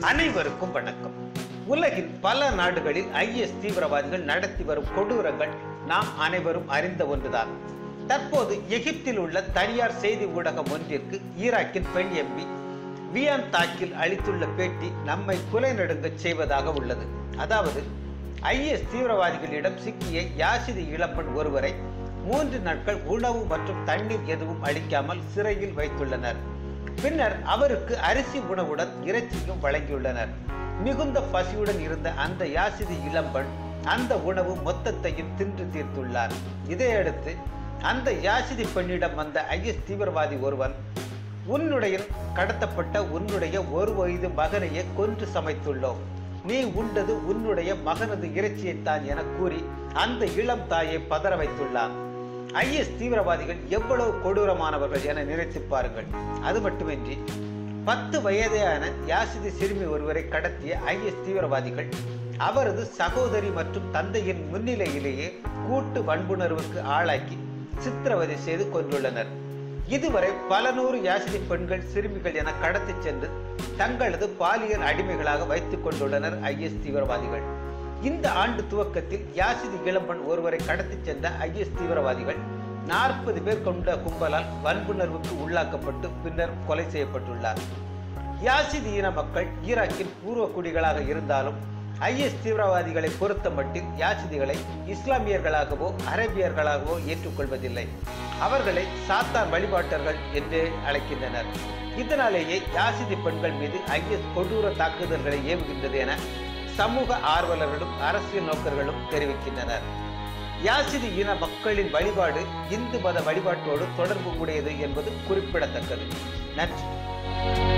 அனைவருக்கும் வணக்கம். உலகின் பல நாடுகளில் ஐஎஸ் தீவிரவாதிகள் நடத்தி வரும் கொடூரங்கள் நாம் அனைவரும் அறிந்த ஒன்றுதான். தற்போது எகிப்தில் உள்ள தனியார் செய்தி ஊடகம் ஒன்றிற்கு ஈராக்கின் பெண் எம்பி வியான் தாக்கில் அளித்துள்ள பேட்டி நம்மை குலை செய்வதாக உள்ளது. அதாவது ஐஎஸ் தீவிரவாதிகளிடம் சிக்கிய யாசிதி இளப்பன் ஒருவரை மூன்று நாட்கள் உணவு மற்றும் தண்ணீர் எதுவும் அளிக்காமல் சிறையில் வைத்துள்ளனர். பின்னர் அவருக்கு அரிசி உணவுடன் இறைச்சியும் வழங்கியுள்ளனர். மிகுந்த பசியுடன் இருந்த அந்த யாசிதி இளம்பெண் அந்த உணவு மொத்தத்தையும் தின்று தீர்த்துள்ளார். இதையடுத்து அந்த யாசிதி பெண்ணிடம் வந்த ஐஎஸ் தீவிரவாதி ஒருவன் உன்னுடைய கடத்தப்பட்ட உன்னுடைய ஒரு வயது மகனையே கொன்று சமைத்துள்ளோம். நீ உண்டது உன்னுடைய மகனது இறைச்சியைத்தான் என கூறி அந்த இளம் தாயை பதற வைத்துள்ளான். ஐஎஸ் தீவிரவாதிகள் எவ்வளவு கொடூரமானவர்கள் என நினைத்து பாருங்கள். அது மட்டுமின்றி பத்து வயதான யாசிதி சிறுமி ஒருவரை கடத்திய ஐஎஸ் தீவிரவாதிகள் அவரது சகோதரி மற்றும் தந்தையின் முன்னிலையிலேயே கூட்டு வன்புணர்வுக்கு ஆளாக்கி சித்திரவதை செய்து கொண்டுள்ளனர் இதுவரை பல நூறு யாசிதி பெண்கள் சிறுமிகள் என கடத்தி சென்று தங்களது பாலியல் அடிமைகளாக வைத்துக் கொண்டுள்ளனர் ஐஎஸ் தீவிரவாதிகள். இந்த ஆண்டு துவக்கத்தில் யாசிதி இளம்பன் ஒருவரை கடத்திச் சென்ற ஐஎஸ் தீவிரவாதிகள் நாற்பது பேர் கொண்ட கும்பலால் வன்புணர்வுக்கு உள்ளாக்கப்பட்டு பின்னர் கொலை செய்யப்பட்டுள்ளார். யாசிதி இன மக்கள் ஈராக்கின் பூர்வ குடிகளாக இருந்தாலும் ஐஎஸ் தீவிரவாதிகளை பொறுத்த மட்டில் யாசிதிகளை இஸ்லாமியர்களாகவோ அரேபியர்களாகவோ ஏற்றுக்கொள்வதில்லை. அவர்களை சாத்தான் வழிபாட்டர்கள் என்றே அழைக்கின்றனர். இதனாலேயே யாசிதி பெண்கள் மீது ஐஎஸ் கொடூர தாக்குதல்களை ஏவுகின்றது என சமூக ஆர்வலர்களும் அரசியல் நோக்கர்களும் தெரிவிக்கின்றனர். யாசிதி இன மக்களின் வழிபாடு இந்து மத வழிபாட்டோடு தொடர்பு உடையது என்பது குறிப்பிடத்தக்கது. நன்றி.